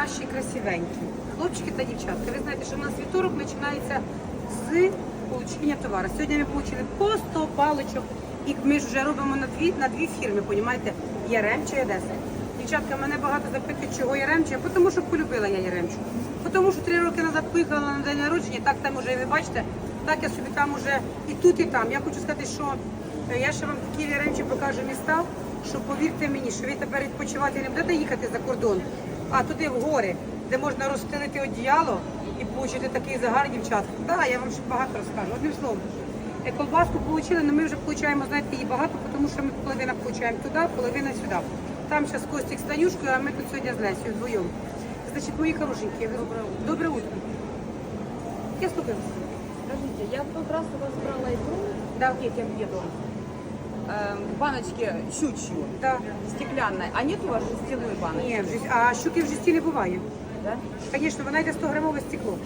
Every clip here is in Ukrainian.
наші красивенькі, хлопчики та дівчатка. Ви знаєте, що у нас вівторок починається з получення товару. Сьогодні ми отримали по 100 паличок, і ми ж вже робимо на дві, на дві фірми, понімаєте? Яремча і Одеса. Дівчатка, мене багато запитують, чого Яремча, тому що полюбила я Яремчу. Тому що три роки назад поїхала на день народження, так там уже, ви бачите, так я собі там уже і тут, і там. Я хочу сказати, що е, я ще вам такі Яремчі покажу міста, що повірте мені, що ви тепер відпочивати не будете їхати за кордон, а туди в гори, де можна розстелити одіяло і отримати такий загар дівчатка. Так, я вам ще багато розкажу. Одним словом. Е, Колбаску отримали, але ми вже отримуємо, знаєте, її багато, тому що ми половина отримуємо туди, половина сюди. Там зараз Костік з Танюшкою, а ми тут сьогодні з Лесією вдвоєм. Значить, мої хорошенькі, ви- добре утро. Я слухаю. вас. Скажите, я тот раз у вас брала икру, Да. нет, я еду, в щучью, Да. стеклянной, а нет у вас жестяной баночки? Ні, в а щуки в житті не буває. Да? Звісно, вона йде 100 грамове стекло.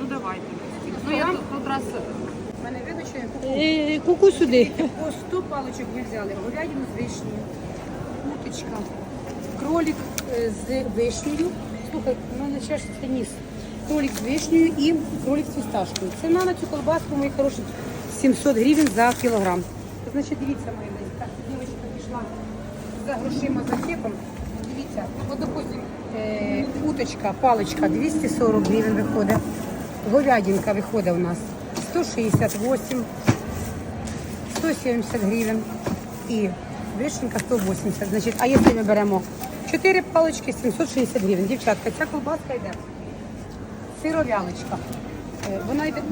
Ну давайте. Ну, я- тут тот раз У мене вибачте, куку. Е, Куку сюди. По 100 паличок ми взяли. Говядину з вишнею, уточка, кролик е, з вишнею. Слухай, у мене це ніс. Кролик з вишнею і кролик з фісташкою. Ціна на цю колбаску, мої хороші, 700 гривень за кілограм. Значить, дивіться, моя. Так, дівчинка пішла за грошима за кепом. Дивіться, от, допустим, е, уточка, паличка 240 гривень виходить. Говядинка виходить у нас 168 170 гривень і вишенька 180. Значить, а якщо ми беремо 4 палички 760 гривень. Дівчатка, ця колбаска йде. Сировялочка. Е, Вона йде.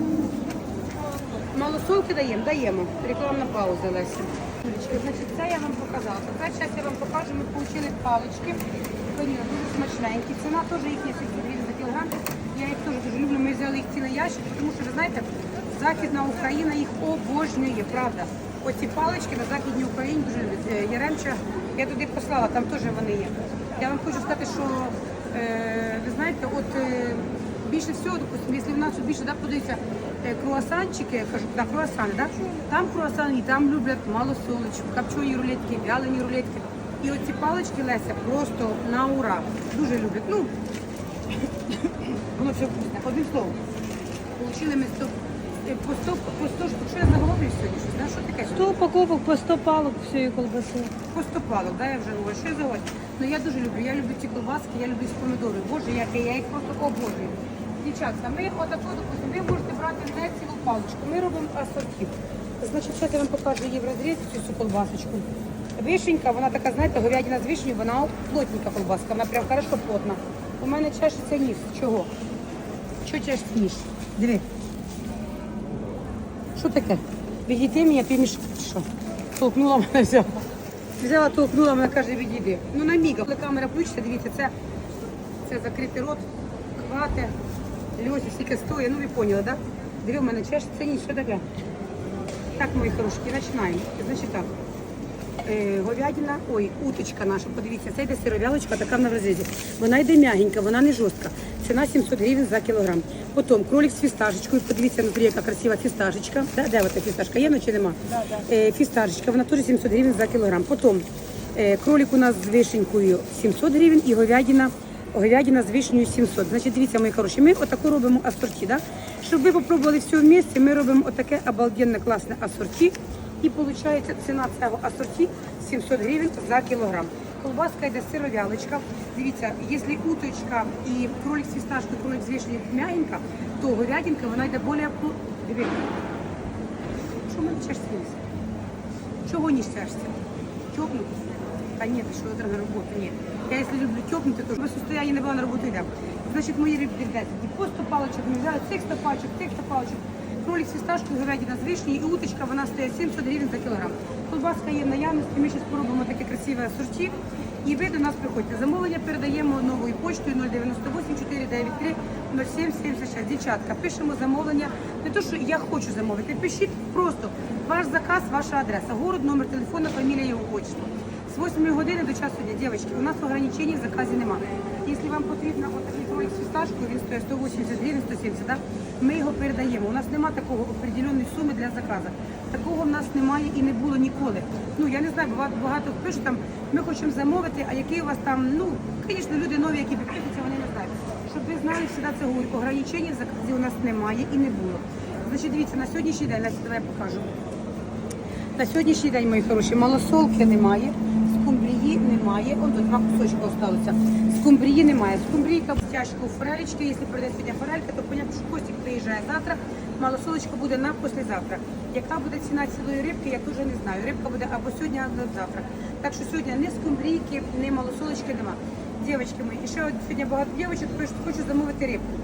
Малосолки даємо? Даємо. Рекламна пауза, Леся. Значить, це я вам показала. Тепер зараз я вам покажу, ми отримали палички. Вони дуже смачненькі. Ціна теж їхня 700 гривень за кілограм. Я їх теж дуже люблю. Ми взяли їх цілий ящик, тому що, ви знаєте, Західна Україна їх обожнює, правда. Оці палички на Західній Україні дуже. Е, Яремча, я туди послала, там теж вони є. Я вам хочу сказати, що е, ви знаєте, от е, більше всього, допустим, якщо в нас більше да, подивіться е, круасанчики, я кажу, да, круасани, да? там круасани, і там люблять малосолочку, копчені рулетки, вялені рулетки. І оці палички Леся просто на ура. Дуже люблять. Ну, воно все вкусне. Одним словом. Получили ми 100, е, по 100, по 100 штук. Що я заговорюю сьогодні? Щось, да? Що таке? 100 упаковок по 100 палок всієї колбаси. По 100 палок, да, я вже говорю. Що я заговорю? Ну я дуже люблю. Я люблю ці колбаски, я люблю з помідори. Боже, як я, я їх просто обожнюю. Дівчатка, ми отако, допустимо, ви можете брати не цілу паличку. Ми робимо асортів. Значить, зараз я вам покажу її в розрізі цю колбасочку. Вишенька, вона така, знаєте, говядина з вишнею, вона плотненька колбаска, вона прям хорошо плотна. У мене чешеться ніс. Чого? Що чешеться ніс? Диви. Що таке? Відійди мене, ти між... Що? Толкнула мене взяла. Взяла, толкнула мене, каже, відійди. Ну на міга. Коли камера включиться, дивіться, це, це закритий рот, хвати, льосі, скільки стоїть, ну ви поняли? Да? Диви, в мене чешеться ніс, що таке? Так, мої хороші, починаємо. Значить так. Е, говядина, ой, уточка наша, подивіться, це йде сировялочка, така на розрізі. Вона йде м'ягенька, вона не жорстка. Ціна 700 гривень за кілограм. Потім кролик з фісташечкою, подивіться, внутрі, яка красива фісташечка. Да, де ота фісташка? Є, чи нема? Е, фісташечка, вона теж 700 гривень за кілограм. Потім е, кролик у нас з вишенькою 700 гривень і говядина говядина з вишнею 700. Значить, дивіться, мої хороші, ми отаку робимо асорті, да? Щоб ви попробували все в місці, ми робимо отаке обалденне класне асорті. І виходить ціна цього асорті 700 гривень за кілограм. Колбаска йде сировялочка. Дивіться, якщо уточка і кролик з фісташкою, кролик з вишнею м'ягенька, то говядинка вона йде більш... по- Дивіться. Що мене чешся? Чого не чешся? Тёпнуть? А нет, еще утро на работу, нет. Я если люблю тёпнуть, то в состоянии не была на работу идем. Значит, мои ребята, по 100 палочек ми взяли, цих 100 палочек, цих 100 палочек. Кролик з фісташкою, говядина з вишні і уточка, вона стоїть 700 гривень за кілограм. Колбаска є в наявності, ми зараз поробимо таке красиве асорті. І ви до нас приходьте. Замовлення передаємо новою почтою 098 493 0776. Дівчатка, пишемо замовлення. Не то, що я хочу замовити, пишіть просто ваш заказ, ваша адреса, город, номер телефону, фамілія, його почту. З 8 години до часу дня, дівчатки, у нас ограничень в заказі немає. Якщо вам потрібно отакий кролик з фісташкою, він стоїть 180 гривень, 170, да? ми його передаємо. У нас немає такого определеної суми для заказу. Такого в нас немає і не було ніколи. Ну я не знаю, багато пишуть там, ми хочемо замовити, а який у вас там, ну звісно, люди нові, які підписуються, вони не знають. Щоб ви знали, всегда це говорю, ограничень в заказі у нас немає і не було. Значить, дивіться, на сьогоднішній день, давай я покажу. На сьогоднішній день, мої хороші, малосолки немає, скумбрії немає. Он тут два кусочки залишилося. Скумбрії немає. Скумбрійка в стяжку форелечки. Якщо прийде сьогодні форелька, то понятно, що Костік приїжджає завтра. Малосолочка буде на післязавтра. Яка буде ціна цілої рибки, я теж не знаю. Рибка буде або сьогодні, або завтра. Так що сьогодні ні скумбрійки, ні малосолочки нема. Дівчатки мої, і ще сьогодні багато дівчат пишуть, хочуть замовити рибку.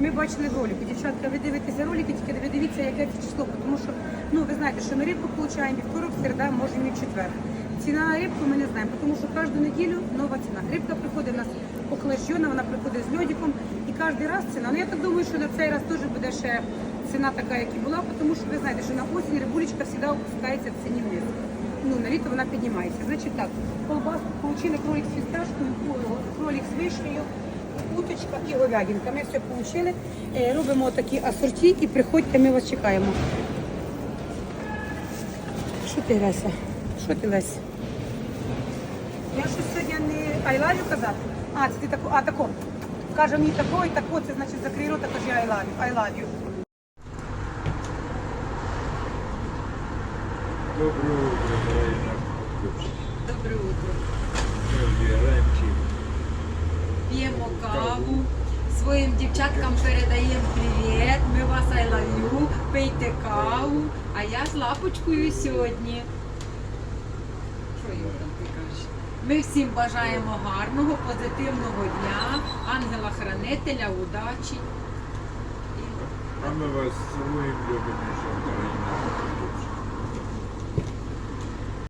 Ми бачили в ролику. Дівчатка, ви дивитеся ролики, тільки ви дивіться, яке це число, тому що ну ви знаєте, що ми рибку получаємо вівторок, середа, можемо і в четвер. Ціна на рибку ми не знаємо, тому що кожну неділю нова ціна. Рибка приходить у нас охлаждена, вона приходить з льодиком і кожен раз ціна. Ну я так думаю, що на цей раз теж буде ще ціна така, як і була, тому що ви знаєте, що на осінь рибулечка завжди опускається в ціні вниз. Ну, на літо вона піднімається. Значить так, колбаску получили кролик з фісташкою, кролик з вишнею, уточка і говядинка. Ми все отримали. Робимо такі асорті і приходьте, ми вас чекаємо. Що ти, Леся? Що ти? Я щось сьогодні не айлавю казати. А, це ти тако, а тако. Каже мені тако і тако, це значить закрий рота, каже I love you. I love you. Доброе утро, дорогие наши подписчики. Утро. Мы выбираем чим. П'ємо каву. Своїм дівчаткам передаємо привіт. Ми вас I love you. Пийте каву. А я з лапочкою сьогодні. Ти кажеш? Ми всім бажаємо гарного, позитивного дня, ангела-хранителя, удачі. А ми вас цілуємо, любимо, що наши